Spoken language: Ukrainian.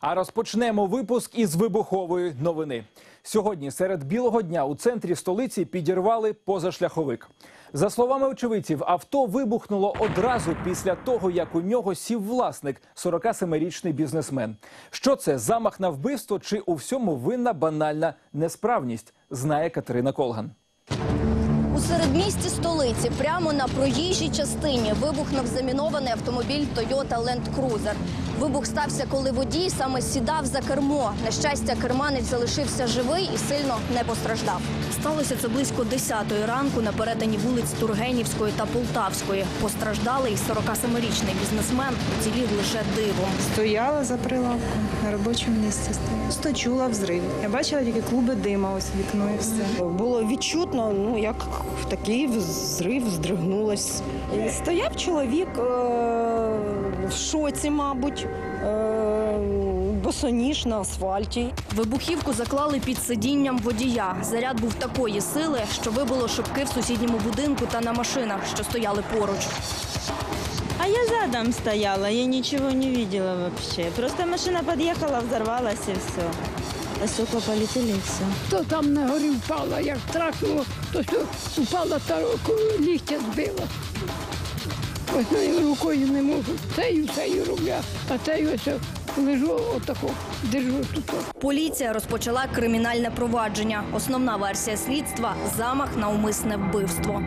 А розпочнемо випуск із вибухової новини. Сьогодні серед білого дня у центрі столиці підірвали позашляховик. За словами очевидців, авто вибухнуло одразу після того, як у нього сів власник, 47-річний бізнесмен. Що це замах на вбивство чи у всьому винна банальна несправність? Знає Катерина Колган. У середмісті столиці, прямо на проїжджій частині, вибухнув замінований автомобіль Toyota Land Cruiser. Вибух стався, коли водій саме сідав за кермо. На щастя, керманець залишився живий і сильно не постраждав. Сталося це близько 10-ї ранку на перетині вулиць Тургенівської та Полтавської. Постраждалий 47-річний бізнесмен уцілів лише дивом. Стояла за прилавком на робочому місці. Стояла. Просто чула взрив. Я бачила тільки клуби дима, ось вікно і все. Було відчутно, ну як такий взрив, здригнулась. Стояв чоловік е- в шоці, мабуть, е- босоніж на асфальті. Вибухівку заклали під сидінням водія. Заряд був такої сили, що вибило шибки в сусідньому будинку та на машинах, що стояли поруч. А я задом стояла, я ничего не видела вообще. Просто машина подъехала, взорвалась и все. А стекла полетели и все. то там на горі впала, як трахнуло, то що упала та ліктя збила. Одною рукою не можу, тею тею роблю, а тею ось лежу отако, держу тут. Поліція розпочала кримінальне провадження. Основна версія слідства замах на умисне вбивство.